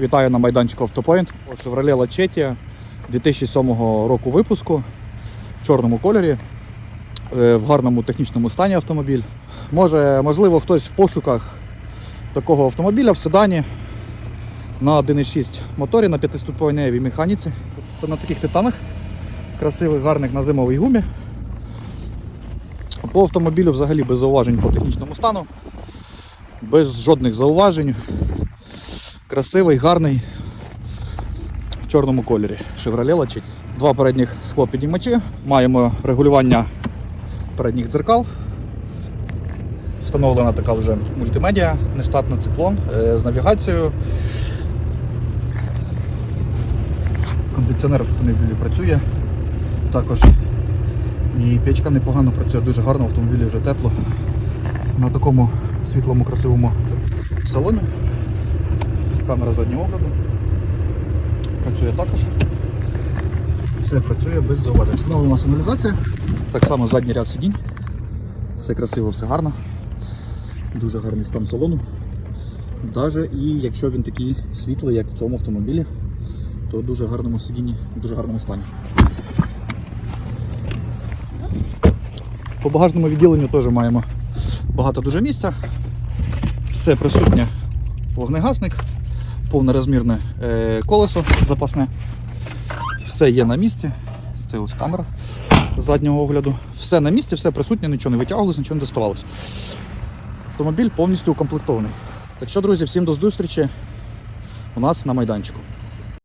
Вітаю на майданчику Автопоінт. Chevrolet Lachetia 2007 року випуску в чорному кольорі, е, в гарному технічному стані автомобіль. Може, можливо, хтось в пошуках такого автомобіля в седані на 1.6 моторі на 5-ступеневій механіці. Тобто на таких титанах, красивих, гарних на зимовій гумі. По автомобілю взагалі без зауважень по технічному стану, без жодних зауважень. Красивий, гарний в чорному кольорі. Chevrolet Lachetti. Два передніх склопідіймачі. Маємо регулювання передніх дзеркал. Встановлена така вже мультимедіа, нештатний циклон е, з навігацією. Кондиціонер в автомобілі працює. Також і печка непогано працює, дуже гарно, в автомобілі вже тепло. На такому світлому, красивому салоні. Камера заднього огляду. Працює також. Все працює без зауважень. Встановлена сигналізація. Так само задній ряд сидінь. Все красиво, все гарно. Дуже гарний стан салону. Даже і якщо він такий світлий, як в цьому автомобілі, то в дуже гарному сидінні, в дуже гарному стані. По багажному відділенню теж маємо багато дуже місця. Все присутнє вогнегасник, повнорозмірне е, колесо запасне. Все є на місці. Це ось камера заднього огляду. Все на місці, все присутнє, нічого не витягувалося, нічого не доставалося. Автомобіль повністю укомплектований. Так що, друзі, всім до зустрічі у нас на майданчику.